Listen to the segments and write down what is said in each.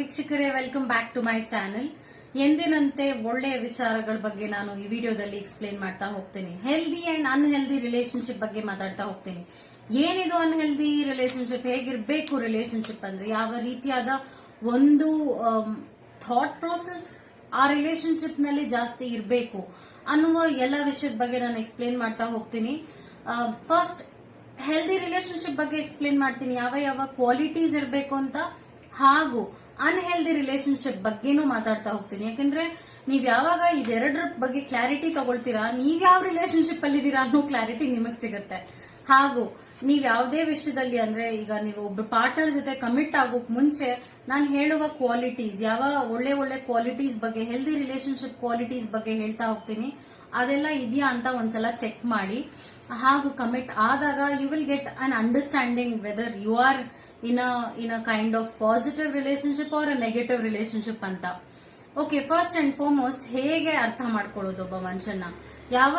ವೀಕ್ಷಕರೇ welcome back to my channel ಎಂದಿನಂತೆ ಒಳ್ಳೆಯ ವಿಚಾರಗಳ ಬಗ್ಗೆ ನಾನು ಈ ವಿಡಿಯೋದಲ್ಲಿ ಎಕ್ಸ್ಪ್ಲೇನ್ ಮಾಡ್ತಾ ಹೋಗ್ತೀನಿ. ಹೆಲ್ದಿ ಅಂಡ್ ಅನ್ಹೆಲ್ದಿ ರಿಲೇಶನ್ಶಿಪ್ ಬಗ್ಗೆ ಮಾತಾಡ್ತಾ ಹೋಗ್ತೀನಿ. ಏನಿದು ಅನ್ಹೆಲ್ದಿ ರಿಲೇಶನ್ಶಿಪ್ ಹೇಗಿರ್ಬೇಕು ರಿಲೇಶನ್ಶಿಪ್ ಅಂದ್ರೆ ಯಾವ ರೀತಿಯಾದ ಒಂದು ಥಾಟ್ ಪ್ರೋಸೆಸ್ ಆ ರಿಲೇಶನ್ಶಿಪ್ನಲ್ಲಿ ಜಾಸ್ತಿ ಇರಬೇಕು ಅನ್ನುವ ಎಲ್ಲ ವಿಷಯದ ಬಗ್ಗೆ ನಾನು ಎಕ್ಸ್ಪ್ಲೇನ್ ಮಾಡ್ತಾ ಹೋಗ್ತೀನಿ. ಫಸ್ಟ್ ಹೆಲ್ದಿ ರಿಲೇಶನ್ಶಿಪ್ ಬಗ್ಗೆ ಎಕ್ಸ್ಪ್ಲೇನ್ ಮಾಡ್ತೀನಿ. ಯಾವ ಯಾವ ಕ್ವಾಲಿಟೀಸ್ ಇರಬೇಕು ಅಂತ ಹಾಗೂ ಅನ್ಹೆಲ್ದಿ ರಿಲೇಶನ್ಶಿಪ್ ಬಗ್ಗೆನೂ ಮಾತಾಡ್ತಾ ಹೋಗ್ತೀನಿ. ಯಾಕಂದ್ರೆ ನೀವ್ ಯಾವಾಗ ಇದೆರಡರ ಬಗ್ಗೆ ಕ್ಲಾರಿಟಿ ತಗೊಳ್ತೀರಾ, ನೀವ್ ಯಾವ ರಿಲೇಶನ್ಶಿಪ್ ಅಲ್ಲಿ ಇದೀರಾ ಅನ್ನೋ ಕ್ಲಾರಿಟಿ ನಿಮಗ್ ಸಿಗುತ್ತೆ. ಹಾಗೂ ನೀವ್ ಯಾವುದೇ ವಿಷಯದಲ್ಲಿ ಅಂದ್ರೆ ಈಗ ನೀವು ಒಬ್ಬ ಪಾರ್ಟ್ನರ್ ಜೊತೆ ಕಮಿಟ್ ಆಗೋಕ್ ಮುಂಚೆ ನಾನು ಹೇಳುವ ಕ್ವಾಲಿಟೀಸ್ ಯಾವ ಒಳ್ಳೆ ಒಳ್ಳೆ ಕ್ವಾಲಿಟೀಸ್ ಬಗ್ಗೆ ಹೆಲ್ದಿ ರಿಲೇಶನ್ಶಿಪ್ ಕ್ವಾಲಿಟೀಸ್ ಬಗ್ಗೆ ಹೇಳ್ತಾ ಹೋಗ್ತೀನಿ. ಅದೆಲ್ಲ ಇದೆಯಾ ಅಂತ ಒಂದ್ಸಲ ಚೆಕ್ ಮಾಡಿ. ಹಾಗೂ ಕಮಿಟ್ ಆದಾಗ you will get an understanding whether you are in a in a kind of positive relationship or a negative relationship ಅಂತ. ಓಕೆ ಫಸ್ಟ್ ಅಂಡ್ ಫಾರ್ಮೋಸ್ಟ್ ಹೇಗೆ ಅರ್ಥ ಮಾಡ್ಕೊಳ್ಳೋದು ಒಬ್ಬ ಮನುಷ್ಯನ ಯಾವ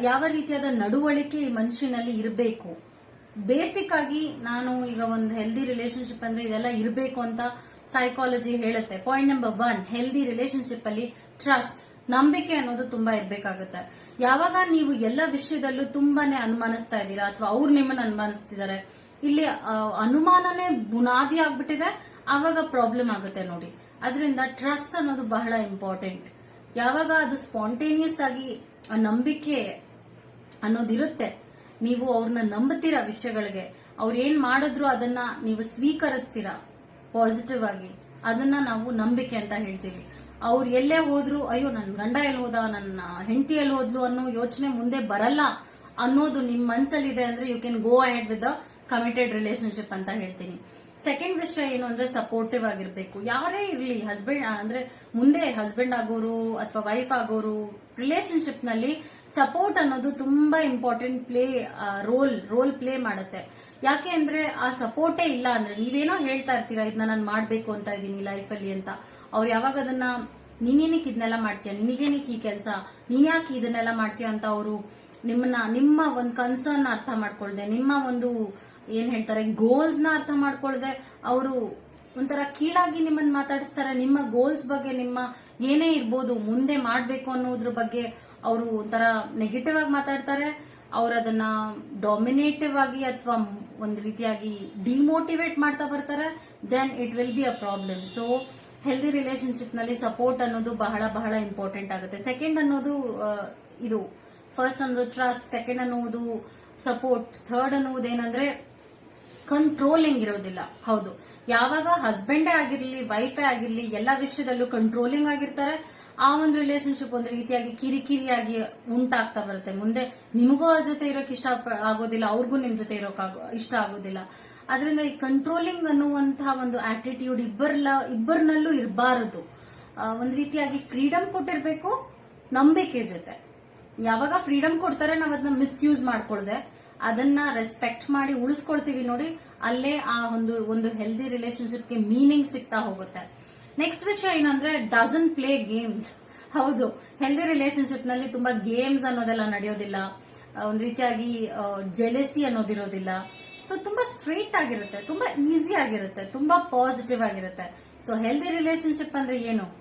ಯಾವ ರೀತಿಯಾದ ನಡವಳಿಕೆ ಈ ಮನುಷ್ಯನಲ್ಲಿ ಇರಬೇಕು? ಬೇಸಿಕ್ ಆಗಿ ನಾನು ಈಗ ಒಂದು ಹೆಲ್ದಿ ರಿಲೇಶನ್ಶಿಪ್ ಅಂದ್ರೆ ಇದೆಲ್ಲ ಇರಬೇಕು ಅಂತ ಸೈಕಾಲಜಿ ಹೇಳುತ್ತೆ. Point number one healthy relationship ಅಲ್ಲಿ ಟ್ರಸ್ಟ್ ನಂಬಿಕೆ ಅನ್ನೋದು ತುಂಬಾ ಇರ್ಬೇಕಾಗುತ್ತೆ. ಯಾವಾಗ ನೀವು ಎಲ್ಲ ವಿಷಯದಲ್ಲೂ ತುಂಬಾನೇ ಅನುಮಾನಿಸ್ತಾ ಇದ್ದೀರಾ ಅಥವಾ ಅವ್ರು ನಿಮ್ಮನ್ನ ಅನುಮಾನಿಸ್ತಿದ್ದಾರೆ, ಇಲ್ಲಿ ಅನುಮಾನನೇ ಬುನಾದಿ ಆಗ್ಬಿಟ್ಟಿದೆ, ಆವಾಗ ಪ್ರಾಬ್ಲಮ್ ಆಗುತ್ತೆ ನೋಡಿ. ಅದರಿಂದ ಟ್ರಸ್ಟ್ ಅನ್ನೋದು ಬಹಳ ಇಂಪಾರ್ಟೆಂಟ್ ಯಾವಾಗ ಅದು ಸ್ಪಾಂಟೇನಿಯಸ್ ಆಗಿ ನಂಬಿಕೆ ಅನ್ನೋದಿರುತ್ತೆ, ನೀವು ಅವ್ರನ್ನ ನಂಬುತ್ತೀರಾ ವಿಷಯಗಳಿಗೆ. ಅವ್ರು ಏನ್ ಮಾಡಿದ್ರು ಅದನ್ನ ನೀವು ಸ್ವೀಕರಿಸ್ತೀರಾ ಪಾಸಿಟಿವ್ ಆಗಿ. ಅದನ್ನ ನಾವು ನಂಬಿಕೆ ಅಂತ ಹೇಳ್ತೀವಿ. ಅವ್ರು ಎಲ್ಲೇ ಹೋದ್ರು, ಅಯ್ಯೋ ನನ್ನ ಗಂಡ ಎಲ್ಲಿ ಹೋದ ನನ್ನ ಹೆಂಡತಿ ಎಲ್ಲಿ ಹೋದ್ಲು ಅನ್ನೋ ಯೋಚನೆ ಮುಂದೆ ಬರಲ್ಲ ಅನ್ನೋದು ನಿಮ್ ಮನ್ಸಲ್ಲಿದೆ ಅಂದ್ರೆ you can go ahead with committed relationship ಅಂತ ಹೇಳ್ತೀನಿ. ಸೆಕೆಂಡ್ ವಿಷಯ ಏನು ಅಂದ್ರೆ ಸಪೋರ್ಟಿವ್ ಆಗಿರ್ಬೇಕು. ಯಾರೇ ಇರ್ಲಿ ಹಸ್ಬೆಂಡ್ ಅಂದ್ರೆ ಮುಂದೆ ಹಸ್ಬೆಂಡ್ ಆಗೋರು ಅಥವಾ ವೈಫ್ ಆಗೋರು ರಿಲೇಶನ್ಶಿಪ್ನಲ್ಲಿ ಸಪೋರ್ಟ್ ಅನ್ನೋದು ತುಂಬಾ important play role role play ಮಾಡುತ್ತೆ. ಯಾಕೆ ಅಂದ್ರೆ ಆ ಸಪೋರ್ಟೇ ಇಲ್ಲ ಅಂದ್ರೆ ನೀವೇನೋ ಹೇಳ್ತಾ ಇರ್ತೀರಾ ಇದನ್ನ ನಾನು ಮಾಡ್ಬೇಕು ಅಂತ ಇದ್ದೀನಿ ಲೈಫಲ್ಲಿ ಅಂತ. ಅವ್ರು ಯಾವಾಗ ಅದನ್ನ ನೀನೇನಕ್ಕೆ ಇದನ್ನೆಲ್ಲ ಮಾಡ್ತೀಯ? ನಿನಗೇನಕ್ಕೆ ಈ ಕೆಲಸ? ನೀನ್ ಯಾಕೆ ಇದನ್ನೆಲ್ಲ ಮಾಡ್ತೀಯ ಅಂತ ಅವರು ನಿಮ್ಮನ್ನ, ನಿಮ್ಮ ಒಂದು ಕನ್ಸರ್ನ್ ಅರ್ಥ ಮಾಡ್ಕೊಳ್ದೆ, ನಿಮ್ಮ ಒಂದು ಏನ್ ಹೇಳ್ತಾರೆ ಗೋಲ್ಸ್ನ ಅರ್ಥ ಮಾಡ್ಕೊಳ್ದೆ, ಅವರು ಒಂಥರ ಕೀಳಾಗಿ ನಿಮ್ಮನ್ನ ಮಾತಾಡಿಸ್ತಾರೆ. ನಿಮ್ಮ ಗೋಲ್ಸ್ ಬಗ್ಗೆ ನಿಮ್ಮ ಏನೇ ಇರ್ಬೋದು, ಮುಂದೆ ಮಾಡ್ಬೇಕು ಅನ್ನೋದ್ರ ಬಗ್ಗೆ ಅವರು ಒಂಥರ ನೆಗೆಟಿವ್ ಆಗಿ ಮಾತಾಡ್ತಾರೆ. ಅವ್ರು ಅದನ್ನ ಡಾಮಿನೇಟಿವ್ ಆಗಿ ಅಥವಾ ಒಂದು ರೀತಿಯಾಗಿ ಡಿಮೋಟಿವೇಟ್ ಮಾಡ್ತಾ ಬರ್ತಾರೆ. Then it will be a problem so healthy ರಿಲೇಶನ್ಶಿಪ್ನಲ್ಲಿ support ಅನ್ನೋದು ಬಹಳ ಬಹಳ ಇಂಪಾರ್ಟೆಂಟ್ ಆಗುತ್ತೆ. ಸೆಕೆಂಡ್ ಅನ್ನೋದು ಇದು. ಫಸ್ಟ್ ಅನ್ನೋದು ಟ್ರಸ್ಟ್ ಸೆಕೆಂಡ್ ಅನ್ನುವುದು ಸಪೋರ್ಟ್ ಥರ್ಡ್ ಅನ್ನುವುದು ಏನಂದ್ರೆ ಕಂಟ್ರೋಲಿಂಗ್ ಇರೋದಿಲ್ಲ. ಹೌದು. ಯಾವಾಗ ಹಸ್ಬೆಂಡೇ ಆಗಿರ್ಲಿ ವೈಫೇ ಆಗಿರ್ಲಿ, ಎಲ್ಲಾ ವಿಷಯದಲ್ಲೂ ಕಂಟ್ರೋಲಿಂಗ್ ಆಗಿರ್ತಾರೆ. ಆ ಒಂದು ರಿಲೇಶನ್ಶಿಪ್ ಒಂದು ರೀತಿಯಾಗಿ ಕಿರಿಕಿರಿಯಾಗಿ ಉಂಟಾಗ್ತಾ ಬರುತ್ತೆ. ಮುಂದೆ ನಿಮಗೂ ಅವ್ರ ಜೊತೆ ಇರೋಕೆ ಇಷ್ಟ ಆಗೋದಿಲ್ಲ, ಅವ್ರಿಗೂ ನಿಮ್ ಜೊತೆ ಇರೋಕ್ ಇಷ್ಟ ಆಗೋದಿಲ್ಲ. ಅದರಿಂದ ಈ ಕಂಟ್ರೋಲಿಂಗ್ ಅನ್ನುವಂತಹ ಒಂದು ಆಟಿಟ್ಯೂಡ್ ಇಬ್ಬರ್ಲ ಇಬ್ಬರನ್ನಲ್ಲೂ ಇರಬಾರದು. ಒಂದು ರೀತಿಯಾಗಿ ಫ್ರೀಡಮ್ ಕೊಟ್ಟಿರ್ಬೇಕು, ನಂಬಿಕೆ ಜೊತೆ. ಯಾವಾಗ ಫ್ರೀಡಮ್ ಕೊಡ್ತಾರೆ ನಾವ್ ಅದನ್ನ ಮಿಸ್ಯೂಸ್ ಮಾಡ್ಕೊಳ್ದೆ. ಅದನ್ನ ರೆಸ್ಪೆಕ್ಟ್ ಮಾಡಿ ಉಳಿಸ್ಕೊಳ್ತೀವಿ ನೋಡಿ, ಅಲ್ಲೇ ಆ ಒಂದು ಒಂದು ಹೆಲ್ದಿ ರಿಲೇಶನ್ಶಿಪ್ಗೆ ಮೀನಿಂಗ್ ಸಿಗ್ತಾ ಹೋಗುತ್ತೆ. ನೆಕ್ಸ್ಟ್ ವಿಷಯ ಏನಂದ್ರೆ ಡಸನ್ ಪ್ಲೇ ಗೇಮ್ಸ್ ಹೌದು ಹೆಲ್ದಿ ರಿಲೇಶನ್ಶಿಪ್ನಲ್ಲಿ ತುಂಬಾ ಗೇಮ್ಸ್ ಅನ್ನೋದೆಲ್ಲ ನಡೆಯೋದಿಲ್ಲ. ಒಂದ್ ರೀತಿಯಾಗಿ ಜೆಲೆಸಿ ಅನ್ನೋದಿರೋದಿಲ್ಲ. ಸೊ ತುಂಬಾ ಸ್ಟ್ರೇಟ್ ಆಗಿರುತ್ತೆ, ತುಂಬಾ ಈಸಿ ಆಗಿರುತ್ತೆ, ತುಂಬಾ ಪಾಸಿಟಿವ್ ಆಗಿರುತ್ತೆ. ಸೊ ಹೆಲ್ದಿ ರಿಲೇಶನ್ಶಿಪ್ ಅಂದ್ರೆ ಏನು?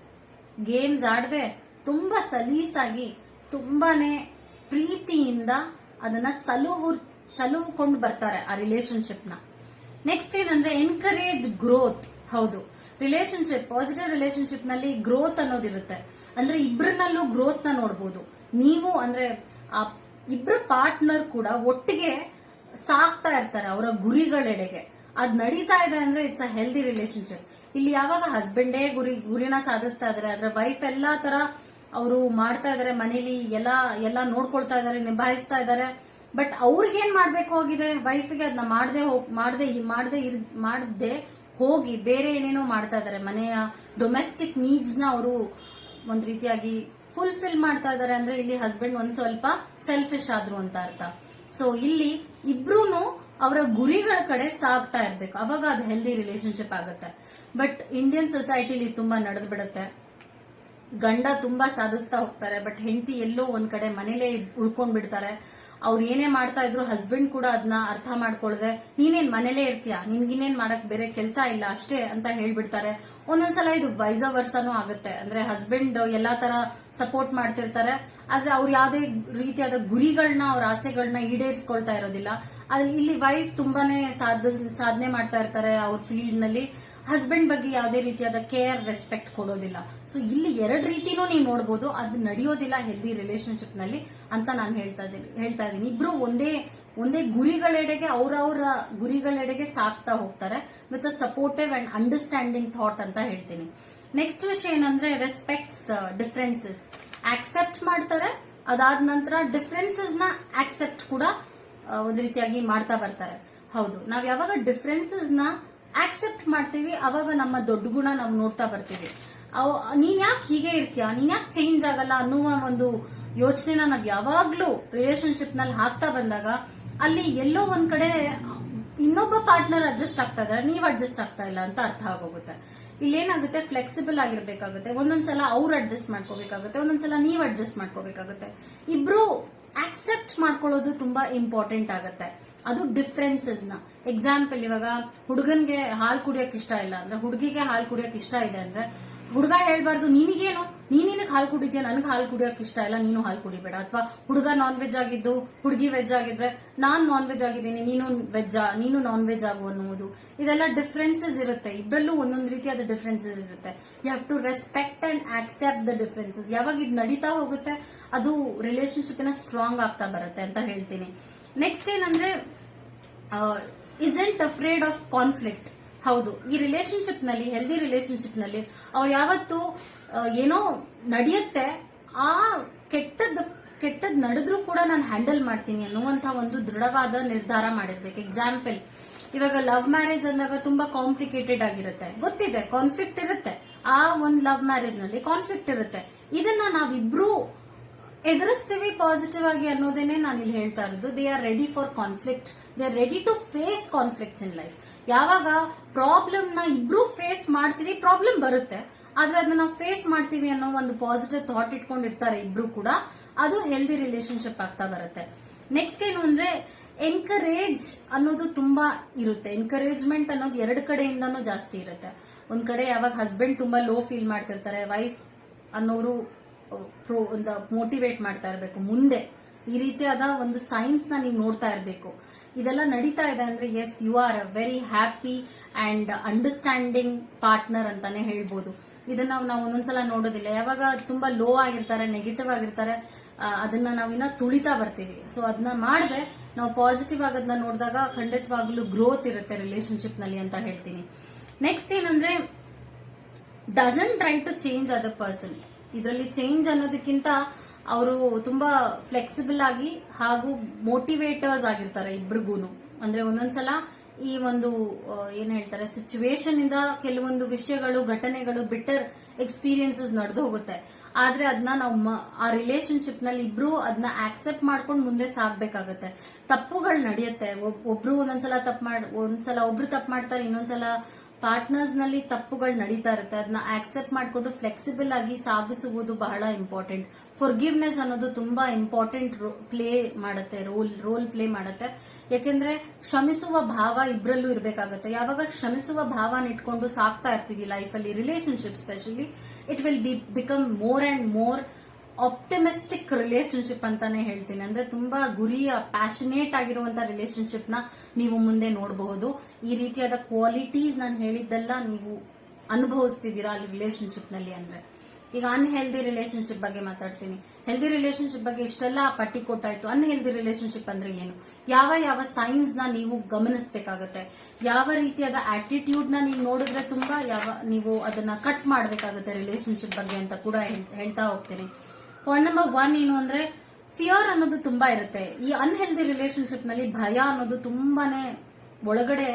ಗೇಮ್ಸ್ ಆಡದೆ ತುಂಬಾ ಸಲೀಸಾಗಿ, ತುಂಬಾನೇ ಪ್ರೀತಿಯಿಂದ ಅದನ್ನ ಸಲುಹು ಸಲುಹುಕೊಂಡು ಬರ್ತಾರೆ ಆ ರಿಲೇಶನ್ಶಿಪ್ ನೆಕ್ಸ್ಟ್ ಏನಂದ್ರೆ ಎನ್ಕರೇಜ್ ಗ್ರೋತ್ ಹೌದು. ರಿಲೇಶನ್ಶಿಪ್ ಪಾಸಿಟಿವ್ ರಿಲೇಶನ್ಶಿಪ್ನಲ್ಲಿ ಗ್ರೋತ್ ಅನ್ನೋದಿರುತ್ತೆ ಅಂದ್ರೆ ಇಬ್ಬರನ್ನಲ್ಲೂ ಗ್ರೋತ್ನ ನೋಡಬಹುದು ನೀವು ಅಂದ್ರೆ ಆ ಇಬ್ರು ಪಾರ್ಟ್ನರ್ ಕೂಡ ಒಟ್ಟಿಗೆ ಸಾಕ್ತಾ ಇರ್ತಾರೆ ಅವರ ಗುರಿಗಳೆಡೆಗೆ. ಅದ್ ನಡೀತಾ ಇದೆ ಅಂದ್ರೆ ಇಟ್ಸ್ ಅ ಹೆಲ್ದಿ ರಿಲೇಶನ್ಶಿಪ್ ಇಲ್ಲಿ ಯಾವಾಗ ಹಸ್ಬೆಂಡೇ ಗುರಿ, ಗುರಿನ ಸಾಧಿಸ್ತಾ ಇದಾರೆ, ಅದ್ರ ವೈಫ್ ಎಲ್ಲಾ ತರ ಅವರು ಮಾಡ್ತಾ ಇದಾರೆ ಮನೇಲಿ, ಎಲ್ಲಾ ಎಲ್ಲಾ ನೋಡ್ಕೊಳ್ತಾ ಇದಾರೆ, ನಿಭಾಯಿಸ್ತಾ ಇದಾರೆ. ಬಟ್ ಅವ್ರಿಗೇನ್ ಮಾಡ್ಬೇಕು ಹೋಗಿದೆ? ವೈಫ್ಗೆ ಅದನ್ನ ಮಾಡದೆ ಮಾಡದೆ ಮಾಡದೆ ಮಾಡದೆ ಹೋಗಿ ಬೇರೆ ಏನೇನೋ ಮಾಡ್ತಾ ಇದಾರೆ. ಮನೆಯ ಡೊಮೆಸ್ಟಿಕ್ ನೀಡ್ಸ್ನ ಅವರು ಒಂದ್ ರೀತಿಯಾಗಿ ಫುಲ್ಫಿಲ್ ಮಾಡ್ತಾ ಇದಾರೆ ಅಂದ್ರೆ ಇಲ್ಲಿ ಹಸ್ಬೆಂಡ್ ಒಂದ್ ಸ್ವಲ್ಪ ಸೆಲ್ಫಿಶ್ ಆದ್ರು ಅಂತ ಅರ್ಥ. ಸೊ ಇಲ್ಲಿ ಇಬ್ರು ಅವರ ಗುರಿಗಳ ಕಡೆ ಸಾಗ್ತಾ ಇರ್ಬೇಕು. ಅವಾಗ ಅದು ಹೆಲ್ದಿ ರಿಲೇಶನ್ಶಿಪ್ ಆಗುತ್ತೆ. ಬಟ್ ಇಂಡಿಯನ್ ಸೊಸೈಟಿಲಿ ತುಂಬಾ ನಡೆದು ಬಿಡುತ್ತೆ ಗಂಡ ತುಂಬಾ ಸಾಧಿಸ್ತಾ ಹೋಗ್ತಾರೆ. ಬಟ್ ಹೆಂಡತಿ ಎಲ್ಲೋ ಒಂದ್ ಕಡೆ ಮನೇಲೆ ಉಳ್ಕೊಂಡ್ ಬಿಡ್ತಾರೆ ಅವ್ರು ಏನೇ ಮಾಡ್ತಾ ಇದ್ರು ಹಸ್ಬೆಂಡ್ ಕೂಡ ಅದನ್ನ ಅರ್ಥ ಮಾಡ್ಕೊಳ್ಳದೆ ನೀನೇನ್ ಮನೇಲೇ ಇರ್ತೀಯ? ನಿನ್ಗಿನ್ನೇನ್ ಮಾಡಕ್ ಬೇರೆ ಕೆಲಸ ಇಲ್ಲ, ಅಷ್ಟೇ ಅಂತ ಹೇಳ್ಬಿಡ್ತಾರೆ. ಒಂದೊಂದ್ಸಲ ಇದು ವೈಸ ಆಗುತ್ತೆ. ಅಂದ್ರೆ ಹಸ್ಬೆಂಡ್ ಎಲ್ಲಾ ತರ ಸಪೋರ್ಟ್ ಮಾಡ್ತಿರ್ತಾರೆ, ಆದ್ರೆ ಅವ್ರು ಯಾವ್ದೇ ರೀತಿಯಾದ ಗುರಿಗಳನ್ನ ಅವ್ರ ಆಸೆಗಳನ್ನ ಈಡೇರಿಸ್ಕೊಳ್ತಾ ಇರೋದಿಲ್ಲ. ಅದ್ ಇಲ್ಲಿ ವೈಫ್ ತುಂಬಾನೇ ಸಾಧ ಸಾಧನೆ ಮಾಡ್ತಾ ಇರ್ತಾರೆ ಅವ್ರ ಫೀಲ್ಡ್ನಲ್ಲಿ. ಹಸ್ಬೆಂಡ್ ಬಗ್ಗೆ ಯಾವುದೇ ರೀತಿಯಾದ ಕೇರ್ ರೆಸ್ಪೆಕ್ಟ್ ಕೊಡೋದಿಲ್ಲ. ಸೊ ಇಲ್ಲಿ ಎರಡು ರೀತಿನೂ ನೀವು ನೋಡಬಹುದು ಅದು ನಡೆಯೋದಿಲ್ಲ ಹೆಲ್ದಿ ರಿಲೇಶನ್ಶಿಪ್ನಲ್ಲಿ ಅಂತ ನಾನು ಹೇಳ್ತಾ ಇದ್ದೀನಿ ಹೇಳ್ತಾ ಇದ್ದೀನಿ. ಇಬ್ರು ಒಂದೇ ಒಂದೇ ಗುರಿಗಳೆಡೆಗೆ, ಅವ್ರವ್ರ ಗುರಿಗಳೆಡೆಗೆ ಸಾಕ್ತಾ ಹೋಗ್ತಾರೆ. With supportive and understanding thought ಅಂತ ಹೇಳ್ತೀನಿ. ನೆಕ್ಸ್ಟ್ ವಿಷಯ ಏನಂದ್ರೆ ರೆಸ್ಪೆಕ್ಟ್ಸ್ ಡಿಫ್ರೆನ್ಸಸ್ ಆಕ್ಸೆಪ್ಟ್ ಮಾಡ್ತಾರೆ. ಅದಾದ ನಂತರ ಡಿಫ್ರೆನ್ಸಸ್ನ ಆಕ್ಸೆಪ್ಟ್ ಕೂಡ ಒಂದು ರೀತಿಯಾಗಿ ಮಾಡ್ತಾ ಬರ್ತಾರೆ. ಹೌದು. ನಾವ್ ಯಾವಾಗ ಡಿಫ್ರೆನ್ಸಸ್ನ ಆಕ್ಸೆಪ್ಟ್ ಮಾಡ್ತೀವಿ, ಅವಾಗ ನಮ್ಮ ದೊಡ್ಡ ಗುಣ ನಾವು ನೋಡ್ತಾ ಬರ್ತೀವಿ. ನೀನ್ ಯಾಕೆ ಹೀಗೆ ಇರ್ತೀಯ? ನೀನ್ ಯಾಕೆ ಚೇಂಜ್ ಆಗಲ್ಲ ಅನ್ನುವ ಒಂದು ಯೋಚನೆನ ನಾವ್ ಯಾವಾಗ್ಲೂ ರಿಲೇಶನ್ಶಿಪ್ನಲ್ಲಿ ಹಾಕ್ತಾ ಬಂದಾಗ, ಅಲ್ಲಿ ಎಲ್ಲೋ ಒಂದ್ ಕಡೆ ಇನ್ನೊಬ್ಬ ಪಾರ್ಟ್ನರ್ ಅಡ್ಜಸ್ಟ್ ಆಗ್ತಾ ಇದಾರೆ, ನೀವ್ ಅಡ್ಜಸ್ಟ್ ಆಗ್ತಾ ಇಲ್ಲ ಅಂತ ಅರ್ಥ ಆಗೋಗುತ್ತೆ. ಇಲ್ಲೇನಾಗುತ್ತೆ? ಫ್ಲೆಕ್ಸಿಬಲ್ ಆಗಿರ್ಬೇಕಾಗುತ್ತೆ. ಒಂದೊಂದ್ಸಲ ಅವ್ರು ಅಡ್ಜಸ್ಟ್ ಮಾಡ್ಕೋಬೇಕಾಗುತ್ತೆ, ಒಂದೊಂದ್ಸಲ ನೀವ್ ಅಡ್ಜಸ್ಟ್ ಮಾಡ್ಕೋಬೇಕಾಗುತ್ತೆ. ಇಬ್ರು ಮಾಡ್ಕೊಳ್ಳೋದು ತುಂಬಾ ಇಂಪಾರ್ಟೆಂಟ್ ಆಗುತ್ತೆ. ಅದು ಡಿಫ್ರೆನ್ಸಸ್ನ. ಎಕ್ಸಾಂಪಲ್ ಇವಾಗ ಹುಡುಗನ್ಗೆ ಹಾಲು ಕುಡಿಯೋಕ್ ಇಷ್ಟ ಇಲ್ಲ ಅಂದ್ರೆ, ಹುಡುಗಿಗೆ ಹಾಲು ಕುಡಿಯೋಕ್ ಇಷ್ಟ ಇದೆ ಅಂದ್ರೆ, ಹುಡುಗ ಹೇಳ್ಬಾರ್ದು, ನಿನಗೇನು? ನೀನಿನಕ್ ಹಾಲು ಕುಡಿದ್ಯಾ? ನನಗೆ ಹಾಲು ಕುಡಿಯೋಕೆ ಇಷ್ಟ ಇಲ್ಲ, ನೀನು ಹಾಲು ಕುಡಿಬೇಡ. ಅಥವಾ ಹುಡುಗ ನಾನ್ ವೆಜ್ ಆಗಿದ್ದು, ಹುಡುಗಿ ವೆಜ್ ಆಗಿದ್ರೆ ನಾನ್ ನಾನ್ ವೆಜ್ ಆಗಿದ್ದೀನಿ, ನೀನು ವೆಜ್ ನೀನು ನಾನ್ ವೆಜ್ ಆಗು ಅನ್ನುವುದು. ಇದೆಲ್ಲ ಡಿಫ್ರೆನ್ಸಸ್ ಇರುತ್ತೆ. ಇಬ್ಬರಲ್ಲೂ ಒಂದೊಂದು ರೀತಿಯಾದ ಡಿಫ್ರೆನ್ಸಸ್ ಇರುತ್ತೆ. You have to respect and accept the differences ಯಾವಾಗ ಇದು ನಡೀತಾ ಹೋಗುತ್ತೆ, ಅದು ರಿಲೇಶನ್ಶಿಪ್ನ ಸ್ಟ್ರಾಂಗ್ ಆಗ್ತಾ ಬರುತ್ತೆ ಅಂತ ಹೇಳ್ತೀನಿ. ನೆಕ್ಸ್ಟ್ ಏನಂದ್ರೆ ಎಂಟ್ ಅಫ್ರೇಡ್ ಆಫ್ ಕಾನ್ಫ್ಲಿಕ್ಟ್ ಹೌದು. ಈ ರಿಲೇಶನ್ಶಿಪ್ನಲ್ಲಿ ಹೆಲ್ದಿ ರಿಲೇಶನ್ಶಿಪ್ನಲ್ಲಿ ಅವ್ರು ಯಾವತ್ತು ಏನೋ ನಡೆಯುತ್ತೆ, ಆ ಕೆಟ್ಟದ್ದು, ಕೆಟ್ಟದ್ ನಡೆದ್ರೂ ಕೂಡ ನಾನು ಹ್ಯಾಂಡಲ್ ಮಾಡ್ತೀನಿ ಅನ್ನುವಂತ ಒಂದು ದೃಢವಾದ ನಿರ್ಧಾರ ಮಾಡಿರ್ಬೇಕು. ಎಕ್ಸಾಂಪಲ್ ಇವಾಗ ಲವ್ ಮ್ಯಾರೇಜ್ ಅಂದಾಗ ತುಂಬಾ ಕಾಂಪ್ಲಿಕೇಟೆಡ್ ಆಗಿರುತ್ತೆ. ಗೊತ್ತಿದೆ ಕಾನ್ಫ್ಲಿಕ್ಟ್ ಇರುತ್ತೆ. ಆ ಒಂದು ಲವ್ ಮ್ಯಾರೇಜ್ನಲ್ಲಿ ಕಾನ್ಫ್ಲಿಕ್ಟ್ ಇರುತ್ತೆ. ಇದನ್ನ ನಾವಿಬ್ರು ಎದುರಿಸ್ತೀವಿ ಪಾಸಿಟಿವ್ ಆಗಿ ಅನ್ನೋದೇನೆ ನಾನು ಇಲ್ಲಿ ಹೇಳ್ತಾ ಇರೋದು. They are ready for conflict they are ready to face conflicts in life ಯಾವಾಗ ಪ್ರಾಬ್ಲಮ್ನ ಇಬ್ರು ಫೇಸ್ ಮಾಡ್ತೀವಿ ಪ್ರಾಬ್ಲಮ್ ಬರುತ್ತೆ. ಆದ್ರೆ ಅದನ್ನ ಫೇಸ್ ಮಾಡ್ತೀವಿ ಅನ್ನೋ ಒಂದು ಪಾಸಿಟಿವ್ ಥಾಟ್ ಇಟ್ಕೊಂಡಿರ್ತಾರೆ ಇಬ್ರು ಕೂಡ. ಅದು ಹೆಲ್ದಿ ರಿಲೇಶನ್ಶಿಪ್ ಆಗ್ತಾ ಬರುತ್ತೆ. ನೆಕ್ಸ್ಟ್ ಏನು ಅಂದ್ರೆ ಎನ್ಕರೇಜ್ ಅನ್ನೋದು ತುಂಬಾ ಇರುತ್ತೆ. ಎನ್ಕರೇಜ್ಮೆಂಟ್ ಅನ್ನೋದು ಎರಡು ಕಡೆಯಿಂದನೂ ಜಾಸ್ತಿ ಇರುತ್ತೆ. ಒಂದ್ ಕಡೆ ಯಾವಾಗ ಹಸ್ಬೆಂಡ್ ತುಂಬಾ ಲೋ ಫೀಲ್ ಮಾಡ್ತಿರ್ತಾರೆ ವೈಫ್ ಅನ್ನೋರು ಪ್ರೋ ಒಂದು ಮೋಟಿವೇಟ್ ಮಾಡ್ತಾ ಇರಬೇಕು, ಮುಂದೆ. ಈ ರೀತಿಯಾದ ಒಂದು ಸೈನ್ಸ್ನ ನೀವು ನೋಡ್ತಾ ಇರಬೇಕು. ಇದೆಲ್ಲ ನಡೀತಾ ಇದೆ ಅಂದ್ರೆ yes you are a very happy and understanding partner ಅಂತಾನೆ ಹೇಳ್ಬೋದು. ಇದನ್ನ ನಾವು ಒಂದೊಂದ್ಸಲ ನೋಡೋದಿಲ್ಲ. ಯಾವಾಗ ತುಂಬಾ ಲೋ ಆಗಿರ್ತಾರೆ ನೆಗೆಟಿವ್ ಆಗಿರ್ತಾರೆ ಅದನ್ನ ನಾವಿನ್ನ ತುಳಿತಾ ಬರ್ತೀವಿ. ಸೊ ಅದನ್ನ ಮಾಡದೆ, ನಾವು ಪಾಸಿಟಿವ್ ಆಗೋದನ್ನ ನೋಡಿದಾಗ ಖಂಡಿತವಾಗ್ಲೂ ಗ್ರೋತ್ ಇರುತ್ತೆ ರಿಲೇಶನ್ಶಿಪ್ನಲ್ಲಿ ಅಂತ ಹೇಳ್ತೀನಿ. ನೆಕ್ಸ್ಟ್ ಏನಂದ್ರೆ doesn't try to change other person ಇದರಲ್ಲಿ ಚೇಂಜ್ ಅನ್ನೋದಕ್ಕಿಂತ ಅವರು ತುಂಬಾ ಫ್ಲೆಕ್ಸಿಬಲ್ ಆಗಿ ಹಾಗೂ ಮೋಟಿವೇಟರ್ಸ್ ಆಗಿರ್ತಾರೆ ಇಬ್ರಿಗೂನು. ಅಂದ್ರೆ ಒಂದೊಂದ್ಸಲ ಈ ಒಂದು ಏನ್ ಹೇಳ್ತಾರೆ ಸಿಚುವೇಶನ್ ಇಂದ ಕೆಲವೊಂದು ವಿಷಯಗಳು, ಘಟನೆಗಳು ಬಿಟ್ಟರ್ ಎಕ್ಸ್ಪೀರಿಯನ್ಸಸ್ ನಡೆದು ಹೋಗುತ್ತೆ. ಆದ್ರೆ ಅದನ್ನ ನಾವು ಆ ರಿಲೇಶನ್ಶಿಪ್ನಲ್ಲಿ ಇಬ್ರು ಅದನ್ನ ಆಕ್ಸೆಪ್ಟ್ ಮಾಡ್ಕೊಂಡು ಮುಂದೆ ಸಾಗ್ಬೇಕಾಗತ್ತೆ. ತಪ್ಪುಗಳು ನಡೆಯುತ್ತೆ. ಒಬ್- ಒಬ್ರು ಒಂದೊಂದ್ಸಲ ತಪ್ಪು ಮಾಡ್, ಒಂದ್ಸಲ ಒಬ್ರು ತಪ್ಪು ಮಾಡ್ತಾರೆ, ಇನ್ನೊಂದ್ಸಲ ಪಾರ್ಟ್ನರ್ಸ್ನಲ್ಲಿ ತಪ್ಪುಗಳು ನಡೀತಾ ಇರುತ್ತೆ. ಅದನ್ನ ಆಕ್ಸೆಪ್ಟ್ ಮಾಡ್ಕೊಂಡು ಫ್ಲೆಕ್ಸಿಬಲ್ ಆಗಿ ಸಾಗಿಸುವುದು ಬಹಳ ಇಂಪಾರ್ಟೆಂಟ್ ಫೊರ್ಗಿವ್ನೆಸ್ ಅನ್ನೋದು ತುಂಬಾ ಇಂಪಾರ್ಟೆಂಟ್ ಪ್ಲೇ ಮಾಡುತ್ತೆ ರೋಲ್ ರೋಲ್ ಪ್ಲೇ ಮಾಡುತ್ತೆ. ಯಾಕೆಂದ್ರೆ ಕ್ಷಮಿಸುವ ಭಾವ ಇಬ್ರಲ್ಲೂ ಇರಬೇಕಾಗುತ್ತೆ. ಯಾವಾಗ ಕ್ಷಮಿಸುವ ಭಾವನ ಇಟ್ಕೊಂಡು ಸಾಕ್ತಾ ಇರ್ತೀವಿ ಲೈಫಲ್ಲಿ relationship specially it will be become more and more optimistic relationship ಅಂತಾನೆ ಹೇಳ್ತೀನಿ. ಅಂದ್ರೆ ತುಂಬಾ ಗುರಿಯ ಪ್ಯಾಷನೇಟ್ ಆಗಿರುವಂತ ರಿಲೇಶನ್ಶಿಪ್ನ ನೀವು ಮುಂದೆ ನೋಡಬಹುದು. ಈ ರೀತಿಯಾದ ಕ್ವಾಲಿಟೀಸ್ ನಾನು ಹೇಳಿದ್ದೆಲ್ಲ ನೀವು ಅನುಭವಿಸ್ತಿದ್ದೀರಾ ಅಲ್ಲಿ ರಿಲೇಶನ್ಶಿಪ್ನಲ್ಲಿ ಅಂದ್ರೆ? ಈಗ ಅನ್ಹೆಲ್ದಿ ರಿಲೇಶನ್ಶಿಪ್ ಬಗ್ಗೆ ಮಾತಾಡ್ತೀನಿ. ಹೆಲ್ದಿ ರಿಲೇಶನ್ಶಿಪ್ ಬಗ್ಗೆ ಇಷ್ಟೆಲ್ಲ ಪಟ್ಟಿ ಕೊಟ್ಟಾಯ್ತು. ಅನ್ಹೆಲ್ದಿ ರಿಲೇಶನ್ಶಿಪ್ ಅಂದ್ರೆ ಏನು? ಯಾವ ಯಾವ ಸೈನ್ಸ್ನ ನೀವು ಗಮನಿಸಬೇಕಾಗತ್ತೆ? ಯಾವ ರೀತಿಯಾದ ಆಟಿಟ್ಯೂಡ್ನ ನೀವು ನೋಡಿದ್ರೆ ತುಂಬಾ ಯಾವ ನೀವು ಅದನ್ನ ಕಟ್ ಮಾಡಬೇಕಾಗುತ್ತೆ ರಿಲೇಶನ್ಶಿಪ್ ಬಗ್ಗೆ ಅಂತ ಕೂಡ ಹೇಳ್- ಹೇಳ್ತಾ ಹೋಗ್ತೀನಿ. ಪಾಯಿಂಟ್ ನಂಬರ್ ಒನ್ ಏನು ಅಂದ್ರೆ ಫಿಯರ್ ಅನ್ನೋದು ತುಂಬಾ ಇರುತ್ತೆ. ಈ ಅನ್ಹೆಲ್ದಿ ರಿಲೇಶನ್ಶಿಪ್ನಲ್ಲಿ ಭಯ ಅನ್ನೋದು ತುಂಬಾನೇ ಒಳಗಡೆ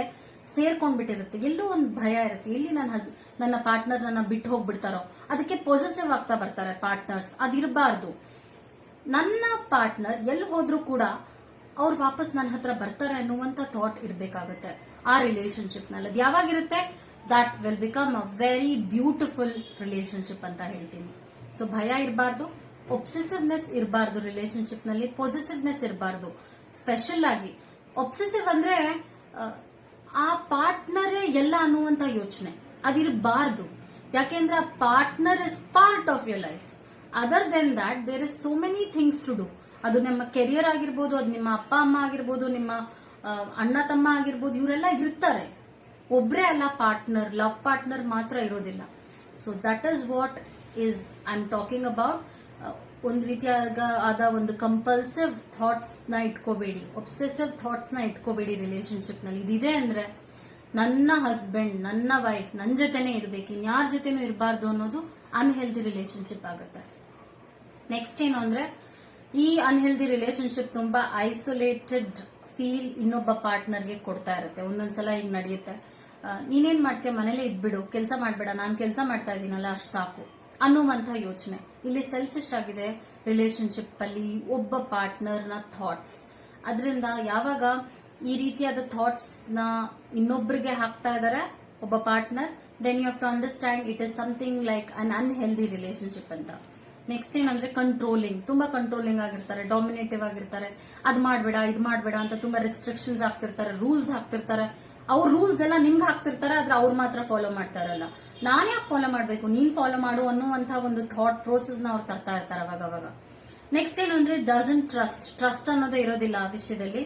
ಸೇರ್ಕೊಂಡ್ಬಿಟ್ಟಿರುತ್ತೆ. ಎಲ್ಲೋ ಒಂದು ಭಯ ಇರುತ್ತೆ. ಎಲ್ಲಿ ನನ್ನ ಹಸ್, ನನ್ನ ಪಾರ್ಟ್ನರ್ ನನ್ನ ಬಿಟ್ಟು ಹೋಗ್ಬಿಡ್ತಾರೋ, ಅದಕ್ಕೆ ಪೊಸೆಸಿವ್ ಆಗ್ತಾ ಬರ್ತಾರೆ ಪಾರ್ಟ್ನರ್ಸ್ ಅದಿರಬಾರ್ದು. ನನ್ನ ಪಾರ್ಟ್ನರ್ ಎಲ್ಲಿ ಹೋದ್ರೂ ಕೂಡ ಅವ್ರು ವಾಪಸ್ ನನ್ನ ಹತ್ರ ಬರ್ತಾರೆ ಅನ್ನುವಂತ ಥಾಟ್ ಇರಬೇಕಾಗುತ್ತೆ ಆ ರಿಲೇಶನ್ಶಿಪ್ನಲ್ಲಿ. ಅದು ಯಾವಾಗಿರುತ್ತೆ? That will become a very beautiful relationship ಅಂತ ಹೇಳ್ತೀನಿ. ಸೊ ಭಯ ಇರಬಾರ್ದು. ಒಬ್ಸೆಸಿವ್ನೆಸ್ ಇರಬಾರ್ದು ರಿಲೇಶನ್ಶಿಪ್ನಲ್ಲಿ ಪೊಸೆಸಿವ್ನೆಸ್ ಇರಬಾರ್ದು. ಸ್ಪೆಷಲ್ ಆಗಿ ಒಬ್ಸೆಸಿವ್ ಅಂದ್ರೆ ಆ, ಪಾರ್ಟ್ನರೇ ಎಲ್ಲ ಅನ್ನುವಂತ ಯೋಚನೆ. ಅದಿರಬಾರ್ದು. ಯಾಕೆಂದ್ರೆ ಆ partner is part of your life other than that there is so many things to do ಅದು ನಿಮ್ಮ ಕೆರಿಯರ್ ಆಗಿರ್ಬೋದು ಅದು ನಿಮ್ಮ ಅಪ್ಪ ಅಮ್ಮ ಆಗಿರ್ಬೋದು ನಿಮ್ಮ ಅಣ್ಣ ತಮ್ಮ ಆಗಿರ್ಬೋದು ಇವರೆಲ್ಲ ಇರ್ತಾರೆ. ಒಬ್ರೇ ಅಲ್ಲ ಪಾರ್ಟ್ನರ್ ಲವ್ ಪಾರ್ಟ್ನರ್ ಮಾತ್ರ ಇರೋದಿಲ್ಲ. So that is what is I am talking about ಒಂದು ರೀತಿಯಾದ ಆದ ಒಂದು ಕಂಪಲ್ಸಿವ್ ಥಾಟ್ಸ್ನ ಇಟ್ಕೋಬೇಡಿ. ಒಬ್ಸೆಸಿವ್ ಥಾಟ್ಸ್ನ ಇಟ್ಕೋಬೇಡಿ ರಿಲೇಶನ್ಶಿಪ್ನಲ್ಲಿ. ಇದಿದೆ ಅಂದ್ರೆ ನನ್ನ ಹಸ್ಬೆಂಡ್ ನನ್ನ ವೈಫ್ ನನ್ನ ಜೊತೆನೆ ಇರ್ಬೇಕು. ಇನ್ಯಾರ ಜೊತೆನೂ ಇರಬಾರ್ದು ಅನ್ನೋದು ಅನ್ಹೆಲ್ದಿ ರಿಲೇಶನ್ಶಿಪ್ ಆಗುತ್ತೆ. ನೆಕ್ಸ್ಟ್ ಏನು ಅಂದ್ರೆ ಈ ಅನ್ಹೆಲ್ದಿ ರಿಲೇಶನ್ಶಿಪ್ ತುಂಬಾ ಐಸೋಲೇಟೆಡ್ ಫೀಲ್ ಇನ್ನೊಬ್ಬ ಪಾರ್ಟ್ನರ್ಗೆ ಕೊಡ್ತಾ ಇರುತ್ತೆ. ಒಂದೊಂದ್ಸಲ ಈಗ ನಡೆಯುತ್ತೆ. ನೀನೇನ್ ಮಾಡ್ತೀಯ? ಮನೇಲೆ ಇದ್ಬಿಡು. ಕೆಲಸ ಮಾಡ್ಬೇಡ. ನಾನು ಕೆಲಸ ಮಾಡ್ತಾ ಇದ್ದೀನಲ್ಲ, ಅಷ್ಟು ಸಾಕು. ಅನ್ನುವಂತ ಯೋಚನೆ. ಇಲ್ಲಿ ಸೆಲ್ಫಿಶ್ ಆಗಿದೆ ರಿಲೇಶನ್ಶಿಪ್ ಅಲ್ಲಿ ಒಬ್ಬ ಪಾರ್ಟ್ನರ್ನ ಥಾಟ್ಸ್ ಅದರಿಂದ ಯಾವಾಗ ಈ ರೀತಿಯಾದ ಥಾಟ್ಸ್ನ ಇನ್ನೊಬ್ಬರಿಗೆ ಹಾಕ್ತಾ ಇದಾರೆ ಒಬ್ಬ partner then you have to understand it is something like an unhealthy relationship ಅಂತ. ನೆಕ್ಸ್ಟ್ ಏನಂದ್ರೆ ಕಂಟ್ರೋಲಿಂಗ್ ತುಂಬಾ ಕಂಟ್ರೋಲಿಂಗ್ ಆಗಿರ್ತಾರೆ ಡಾಮಿನೇಟಿವ್ ಆಗಿರ್ತಾರೆ. ಅದ್ ಮಾಡ್ಬೇಡ, ಇದ್ ಮಾಡ್ಬೇಡ ಅಂತ ತುಂಬಾ ರೆಸ್ಟ್ರಿಕ್ಷನ್ಸ್ ಹಾಕ್ತಿರ್ತಾರೆ ರೂಲ್ಸ್ ಹಾಕ್ತಿರ್ತಾರೆ. ಅವ್ರ ರೂಲ್ಸ್ ಎಲ್ಲ ನಿಮ್ಗೆ ಹಾಕ್ತಿರ್ತಾರೆ, ಆದ್ರೆ ಅವ್ರು ಮಾತ್ರ ಫಾಲೋ ಮಾಡ್ತಾರಲ್ಲ ನಾನ್ ಯಾಕೆ ಫಾಲೋ ಮಾಡಬೇಕು? ನೀನು ಫಾಲೋ ಮಾಡು ಅನ್ನುವಂತ ಒಂದು ಥಾಟ್ ಪ್ರೋಸೆಸ್ನ ಅವ್ರು ತರ್ತಾ ಇರ್ತಾರೆ ಅವಾಗ ಅವಾಗ. ನೆಕ್ಸ್ಟ್ ಏನು ಅಂದ್ರೆ ಡಸನ್ ಟ್ರಸ್ಟ್ ಟ್ರಸ್ಟ್ ಅನ್ನೋದೇ ಇರೋದಿಲ್ಲ ಆ ವಿಷಯದಲ್ಲಿ.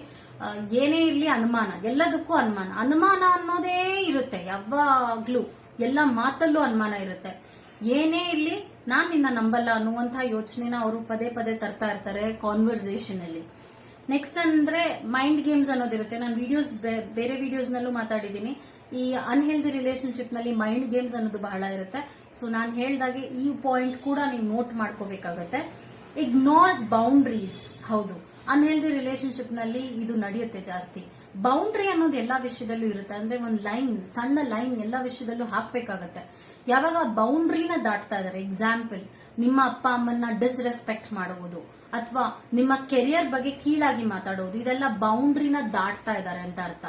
ಏನೇ ಇರಲಿ ಅನುಮಾನ. ಎಲ್ಲದಕ್ಕೂ ಅನುಮಾನ. ಅನುಮಾನ ಅನ್ನೋದೇ ಇರುತ್ತೆ, ಯಾವಾಗ್ಲೂ. ಎಲ್ಲ ಮಾತಲ್ಲೂ ಅನುಮಾನ ಇರುತ್ತೆ. ಏನೇ ಇರಲಿ ನಾನು ನಿನ್ನ ನಂಬಲ್ಲ ಅನ್ನುವಂತ ಯೋಚನೆನ ಅವರು ಪದೇ ಪದೇ ತರ್ತಾ ಇರ್ತಾರೆ ಕಾನ್ವರ್ಸೇಷನ್ ಅಲ್ಲಿ. ನೆಕ್ಸ್ಟ್ ಅಂದ್ರೆ ಮೈಂಡ್ ಗೇಮ್ಸ್ ಅನ್ನೋದಿರುತ್ತೆ. ನಾನು ವಿಡಿಯೋಸ್ ಬೇರೆ ವಿಡಿಯೋಸ್ ನಲ್ಲೂ ಮಾತಾಡಿದ್ದೀನಿ. ಈ ಅನ್ಹೆಲ್ದಿ ರಿಲೇಶನ್ಶಿಪ್ನಲ್ಲಿ ಮೈಂಡ್ ಗೇಮ್ಸ್ ಅನ್ನೋದು ಬಹಳ ಇರುತ್ತೆ. ಸೊ ನಾನು ಹೇಳ್ದಾಗೆ ಈ ಪಾಯಿಂಟ್ ಕೂಡ ನೀವು ನೋಟ್ ಮಾಡ್ಕೋಬೇಕಾಗತ್ತೆ. ಇಗ್ನೋರ್ಸ್ ಬೌಂಡ್ರೀಸ್ ಹೌದು. ಅನ್ಹೆಲ್ದಿ ರಿಲೇಶನ್ಶಿಪ್ನಲ್ಲಿ ಇದು ನಡೆಯುತ್ತೆ ಜಾಸ್ತಿ. ಬೌಂಡ್ರಿ ಅನ್ನೋದು ಎಲ್ಲಾ ವಿಷಯದಲ್ಲೂ ಇರುತ್ತೆ. ಅಂದ್ರೆ ಒಂದು ಲೈನ್ ಸಣ್ಣ ಲೈನ್ ಎಲ್ಲಾ ವಿಷಯದಲ್ಲೂ ಹಾಕ್ಬೇಕಾಗತ್ತೆ. ಯಾವಾಗ ಬೌಂಡ್ರಿನ ದಾಟ್ತಾ ಇದಾರೆ? ಎಕ್ಸಾಂಪಲ್ ನಿಮ್ಮ ಅಪ್ಪ ಅಮ್ಮನ್ನ ಡಿಸ್ರೆಸ್ಪೆಕ್ಟ್ ಮಾಡುವುದು. ಅಥವಾ ನಿಮ್ಮ ಕೆರಿಯರ್ ಬಗ್ಗೆ ಕೀಳಾಗಿ ಮಾತಾಡೋದು, ಇದೆಲ್ಲ ಬೌಂಡ್ರಿನ ದಾಟ್ತಾ ಇದ್ದಾರೆ ಅಂತ ಅರ್ಥ.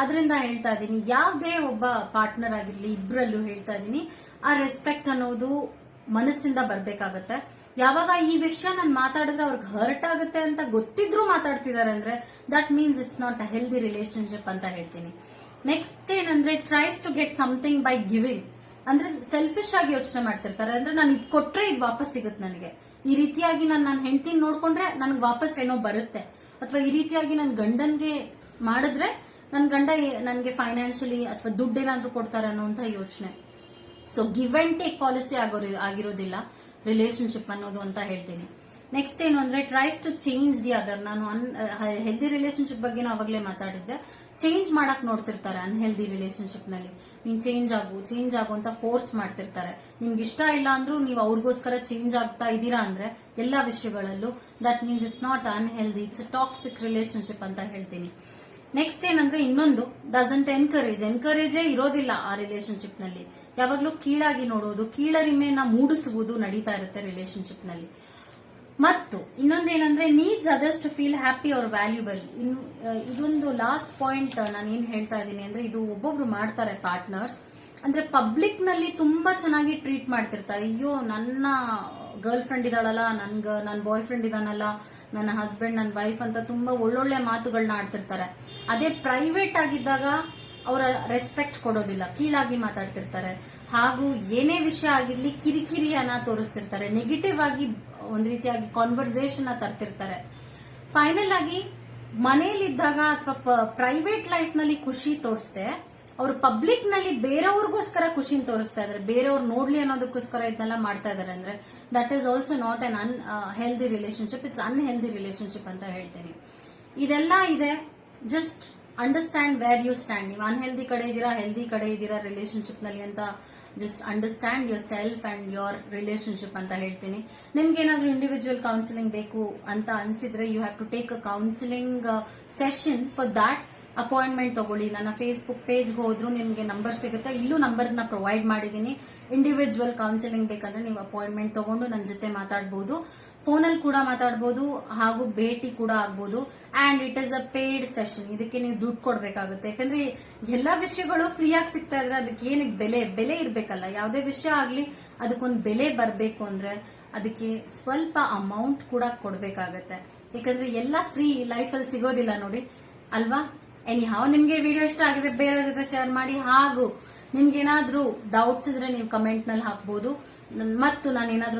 ಅದರಿಂದ ಹೇಳ್ತಾ ಇದ್ದೀನಿ, ಯಾವುದೇ ಒಬ್ಬ ಪಾರ್ಟ್ನರ್ ಆಗಿರ್ಲಿ ಇಬ್ಬರಲ್ಲೂ ಹೇಳ್ತಾ ಇದ್ದೀನಿ, ಆ ರೆಸ್ಪೆಕ್ಟ್ ಅನ್ನೋದು ಮನಸ್ಸಿಂದ ಬರ್ಬೇಕಾಗತ್ತೆ. ಯಾವಾಗ ಈ ವಿಷಯ ನಾನು ಮಾತಾಡಿದ್ರೆ ಅವ್ರಿಗೆ ಹರ್ಟ್ ಆಗುತ್ತೆ ಅಂತ ಗೊತ್ತಿದ್ರು ಮಾತಾಡ್ತಿದ್ದಾರೆ ಅಂದ್ರೆ that means it's not a healthy relationship ಅಂತ ಹೇಳ್ತೀನಿ. ನೆಕ್ಸ್ಟ್ ಏನಂದ್ರೆ tries to get something by giving ಅಂದ್ರೆ ಸೆಲ್ಫಿಶ್ ಆಗಿ ಯೋಚನೆ ಮಾಡ್ತಿರ್ತಾರೆ. ಅಂದ್ರೆ ನಾನು ಇದು ಕೊಟ್ರೆ ಇದು ವಾಪಸ್ ಸಿಗುತ್ತೆ ನನಗೆ. ಈ ರೀತಿಯಾಗಿ ನಾನು ನನ್ನ ಹೆಂಡತಿನ ನೋಡ್ಕೊಂಡ್ರೆ ನನ್ಗೆ ವಾಪಸ್ ಏನೋ ಬರುತ್ತೆ. ಅಥವಾ ಈ ರೀತಿಯಾಗಿ ನನ್ನ ಗಂಡನ್ಗೆ ಮಾಡಿದ್ರೆ ನನ್ನ ಗಂಡ ನನಗೆ ಫೈನಾನ್ಷಿಯಲಿ ಅಥವಾ ದುಡ್ಡು ಏನಾದ್ರೂ ಕೊಡ್ತಾರೆ ಅನ್ನೋಂಥ ಯೋಚನೆ. So give and take policy ಆಗೋ ಆಗಿರೋದಿಲ್ಲ. ರಿಲೇಶನ್ಶಿಪ್ ಅನ್ನೋದು ಅಂತ ಹೇಳ್ತೀನಿ. ನೆಕ್ಸ್ಟ್ ಏನು ಅಂದ್ರೆ tries to change the other ನಾನು ಅನ್ ಹೆಲ್ದಿ ರಿಲೇಶನ್ಶಿಪ್ ಬಗ್ಗೆ ಅವಾಗಲೇ ಮಾತಾಡಿದ್ದೆ. ಚೇಂಜ್ ಮಾಡಕ್ ನೋಡ್ತಿರ್ತಾರೆ ಅನ್ಹೆಲ್ದಿ ರಿಲೇಶನ್ಶಿಪ್ನಲ್ಲಿ. ನೀನ್ ಚೇಂಜ್ ಆಗು ಚೇಂಜ್ ಆಗು ಅಂತ ಫೋರ್ಸ್ ಮಾಡ್ತಿರ್ತಾರೆ. ನಿಮ್ಗೆ ಇಷ್ಟ ಇಲ್ಲ ಅಂದ್ರೂ ನೀವು ಅವ್ರಿಗೋಸ್ಕರ ಚೇಂಜ್ ಆಗ್ತಾ ಇದ್ದೀರಾ ಅಂದ್ರೆ, ಎಲ್ಲಾ ವಿಷಯಗಳಲ್ಲೂ that means it's not unhealthy it's toxic relationship ಅಂತ ಹೇಳ್ತೀನಿ. ನೆಕ್ಸ್ಟ್ ಏನಂದ್ರೆ, ಇನ್ನೊಂದು ಡಸಂಟ್ ಎನ್ಕರೇಜ್ ಎನ್ಕರೇಜೇ ಇರೋದಿಲ್ಲ ಆ ರಿಲೇಶನ್ಶಿಪ್ನಲ್ಲಿ. ಯಾವಾಗ್ಲೂ ಕೀಳಾಗಿ ನೋಡೋದು ಕೀಳರಿಮೆನ ಮೂಡಿಸುವುದು ನಡೀತಾ ಇರುತ್ತೆ ರಿಲೇಶನ್ಶಿಪ್ನಲ್ಲಿ. ಮತ್ತು ಇನ್ನೊಂದೇನಂದ್ರೆ needs others to feel happy or valuable ಇನ್ನು ಇದೊಂದು ಲಾಸ್ಟ್ ಪಾಯಿಂಟ್ ನಾನು ಏನ್ ಹೇಳ್ತಾ ಇದ್ದೀನಿ ಅಂದ್ರೆ ಇದು ಒಬ್ಬೊಬ್ರು ಮಾಡ್ತಾರೆ ಪಾರ್ಟ್ನರ್ಸ್ ಅಂದ್ರೆ ಪಬ್ಲಿಕ್ನಲ್ಲಿ ತುಂಬಾ ಚೆನ್ನಾಗಿ ಟ್ರೀಟ್ ಮಾಡ್ತಿರ್ತಾರೆ. ಅಯ್ಯೋ, ನನ್ನ ಗರ್ಲ್ ಫ್ರೆಂಡ್ ಇದಾಳಲ್ಲ ನನ್ಗ ನನ್ನ ಬಾಯ್ ಫ್ರೆಂಡ್ ಇದಾನಲ್ಲ ನನ್ನ ಹಸ್ಬೆಂಡ್ ನನ್ನ ವೈಫ್ ಅಂತ ತುಂಬಾ ಒಳ್ಳೊಳ್ಳೆ ಮಾತುಗಳನ್ನ ಆಡ್ತಿರ್ತಾರೆ. ಅದೇ ಪ್ರೈವೇಟ್ ಆಗಿದ್ದಾಗ ಅವರ ರೆಸ್ಪೆಕ್ಟ್ ಕೊಡೋದಿಲ್ಲ. ಕೀಳಾಗಿ ಮಾತಾಡ್ತಿರ್ತಾರೆ. ಹಾಗೂ ಏನೇ ವಿಷಯ ಆಗಿರ್ಲಿ ಕಿರಿಕಿರಿಯನ್ನ ತೋರಿಸ್ತಿರ್ತಾರೆ. ನೆಗೆಟಿವ್ ಆಗಿ ಒಂದ್ ರೀತಿಯಾಗಿ ಕಾನ್ವರ್ಸೇಷನ್ ತರ್ತಿರ್ತಾರೆ. ಫೈನಲ್ ಆಗಿ ಮನೆಯಲ್ಲಿದ್ದಾಗ ಅಥವಾ ಪ್ರೈವೇಟ್ ಲೈಫ್ನಲ್ಲಿ ಖುಷಿ ತೋರಿಸ್ದೆ, ಅವ್ರು ಪಬ್ಲಿಕ್ನಲ್ಲಿ ಬೇರೆಯವ್ರಿಗೋಸ್ಕರ ಖುಷಿನ ತೋರಿಸ್ತಾ ಇದಾರೆ. ಬೇರೆಯವ್ರು ನೋಡ್ಲಿ ಅನ್ನೋದಕ್ಕೋಸ್ಕರ ಇದನ್ನೆಲ್ಲ ಮಾಡ್ತಾ ಇದಾರೆ ಅಂದ್ರೆ that is also not an unhealthy relationship it's unhealthy relationship ಅಂತ ಹೇಳ್ತೀನಿ. ಇದೆಲ್ಲ ಇದೆ. Just understand where you stand ನೀವು ಅನ್ಹೆಲ್ದಿ ಕಡೆ ಇದ್ದೀರಾ ಹೆಲ್ದಿ ಕಡೆ ಇದ್ದೀರಾ ರಿಲೇಶನ್ಶಿಪ್ನಲ್ಲಿ ಅಂತ just understand yourself and your relationship ಅಂತ ಹೇಳ್ತೀನಿ. ನಿಮ್ಗೆ ಏನಾದ್ರೂ ಇಂಡಿವಿಜುವಲ್ ಕೌನ್ಸಿಲಿಂಗ್ ಬೇಕು ಅಂತ ಅನ್ಸಿದ್ರೆ you have to take a counselling session for that appointment ತಗೊಳ್ಳಿ. ನನ್ನ ಫೇಸ್ಬುಕ್ ಪೇಜ್ಗೆ ಹೋದ್ರು ನಿಮಗೆ ನಂಬರ್ ಸಿಗುತ್ತೆ. ಇಲ್ಲೂ ನಂಬರ್ನ ಪ್ರೊವೈಡ್ ಮಾಡಿದ್ದೀನಿ. ಇಂಡಿವಿಜುವಲ್ ಕೌನ್ಸಿಲಿಂಗ್ ಬೇಕಂದ್ರೆ ನೀವು ಅಪಾಯಿಂಟ್ಮೆಂಟ್ ತಗೊಂಡು ನನ್ನ ಜೊತೆ ಮಾತಾಡ್ಬೋದು. ಫೋನಲ್ಲಿ ಕೂಡ ಮಾತಾಡ್ಬೋದು ಹಾಗೂ ಭೇಟಿ ಕೂಡ ಆಗ್ಬೋದು. And it is a paid session ಇದಕ್ಕೆ ನೀವು ದುಡ್ಡು ಕೊಡಬೇಕಾಗುತ್ತೆ. ಯಾಕಂದ್ರೆ ಎಲ್ಲಾ ವಿಷಯಗಳು ಫ್ರೀ ಆಗಿ ಸಿಗ್ತಾ ಇದ್ರೆ ಅದಕ್ಕೆ ಏನಕ್ಕೆ ಬೆಲೆ ಬೆಲೆ ಇರಬೇಕಲ್ಲ. ಯಾವುದೇ ವಿಷಯ ಆಗಲಿ ಅದಕ್ಕೊಂದು ಬೆಲೆ ಬರಬೇಕು ಅಂದ್ರೆ ಅದಕ್ಕೆ ಸ್ವಲ್ಪ ಅಮೌಂಟ್ ಕೂಡ ಕೊಡಬೇಕಾಗತ್ತೆ. ಯಾಕಂದ್ರೆ ಎಲ್ಲ ಫ್ರೀ ಲೈಫಲ್ಲಿ ಸಿಗೋದಿಲ್ಲ ನೋಡಿ. ಅಲ್ವಾ? ಎನಿ ಹಾವ್ ನಿಮ್ಗೆ ವಿಡಿಯೋ ಇಷ್ಟ ಆಗಿದೆ, ಬೇರೆಯವ್ರ ಜೊತೆ ಶೇರ್ ಮಾಡಿ. ಹಾಗೂ ನಿಮ್ಗೆ ಏನಾದ್ರೂ ಡೌಟ್ಸ್ ಇದ್ರೆ ನೀವು ಕಮೆಂಟ್ನಲ್ಲಿ ಹಾಕ್ಬೋದು. ಮತ್ತು ನಾನು ಏನಾದ್ರೂ